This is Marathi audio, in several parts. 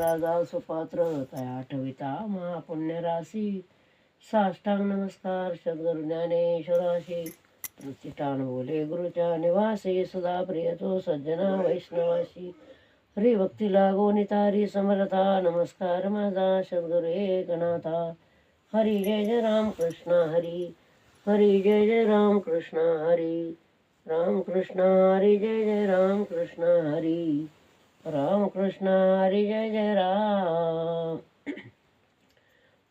राजा सुपात्र तया आठविता महापुण्यराशी साष्टांग नमस्कार सद्गुरु ज्ञानेश्वराशी प्रतिष्ठान बोले गुरुच्या निवासी सदा प्रियतो सज्जना वैष्णवाशी हरी भक्ती लागो नितारी समरथा नमस्कार माझा सद्गुरु एकनाथा. हरी जय जय राम कृष्ण हरी हरी जय जय राम कृष्ण हरी. राम कृष्ण हरी जय जय राम कृष्ण हरी. राम कृष्ण हरी जय जय राम.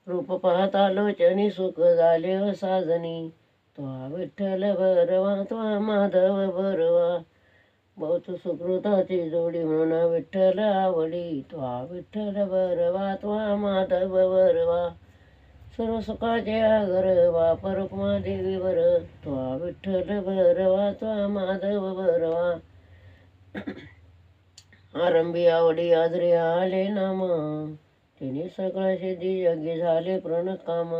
रूप पाहता लोचनी सुख झाले व साजनी. त्वा विठ्ठल बरवा त्वा माधव बरवा बहुत सुकृताची जोडी म्हणून विठ्ठल आवडी. त्वा विठ्ठल बरवा त्वा माधव बरवा सर्व सुखाचे आगर वापर देवी बर त्वा विठ्ठल बरवा त्वा माधव बरवा आरंभी आवडी आदरे आले नाम. तिने सगळं शेती यज्ञ झाले प्रणकाम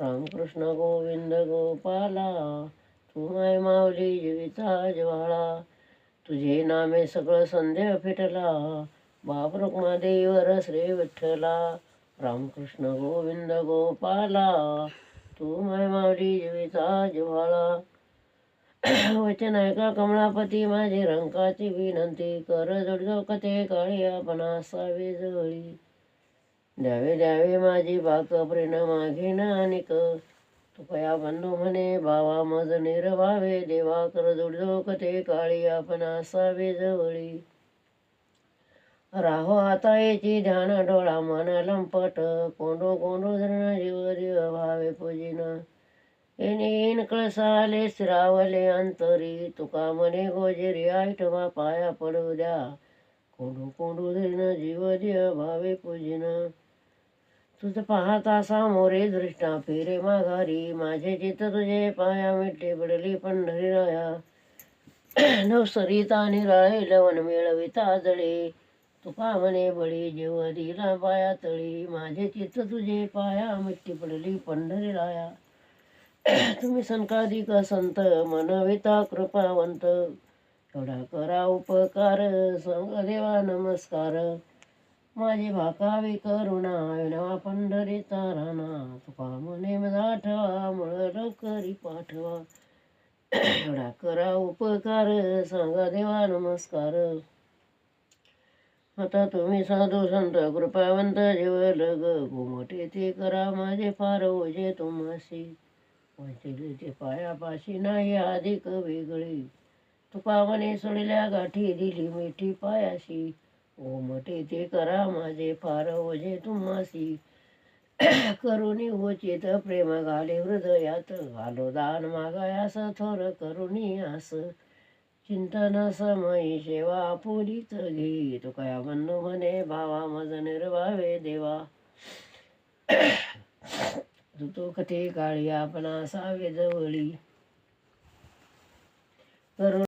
रामकृष्ण गोविंद गोपाला तू माय माऊली जीविता ज्वाळा. तुझे नामे सगळं संदेह फिटला. बाप रुक्मादेवर श्री विठ्ठला. रामकृष्ण गोविंद गोपाला तू माय माऊली जीविता ज्वाळा. वचन ऐका कमळापती माझी रंकाची विनंती कर जोडजो काळी आपण असावे जवळी. द्यावे द्यावे माझी बाक प्रेण मागेन अनेक तुपया बंधू म्हणे भावा मज निर्भावे. देवा कर जोडजो कथे काळी आपण असावे जवळी. राहो आता याची ध्यान डोळा मन लंपट. कोंडो कोंडो धरण जीव जीव. येणे कळसाले श्रावले अंतरी तुका मने गोजेरी आठवा पाया पडू द्या. कोंडू कोंडू धरण जीव दिया भावे पूजिन. तुझ पाहता सामोरे दृष्टा फिरे माघारी माझे चित्त तुझे पाया मिठे पडली पंढरी राया. नवसरिता निराळे लवण मिळविता जळे तुका म्हणे बळी जेव दिला पाया तळी माझे चित्त तुझे पाया मिठी पडली पंढरी राया. तुम्ही संकाधिक संत मनविता कृपावंत. एवढा करा उपकार सांगा देवा नमस्कार. माझी भाकावी करुणा विनवा पंढरी राणा तुका मने आठवा मळ करी लवकरी पाठवा. एवढा करा उपकार सांगा देवा नमस्कार. आता तुम्ही साधू संत कृपावंत जीव लग घुमटे ते करा माझे फार ओझे तुम्हासी पायापाशी नाही अधिक वेगळी तुका म्हणे सोडल्या गाठी दिली मिठी पायाशी. ओमटे ते करा माझे फार ओझे तुम्हासी करुणी वचित प्रेम घाले हृदयात. घालो दान मागायास थोर करुणी आस. चिंतन समयी सेवा आपुलीत घे तुका म्हणू म्हणे भावा मज निर्भावे देवा. तो कथे काळी आपण असावे जवळी. करून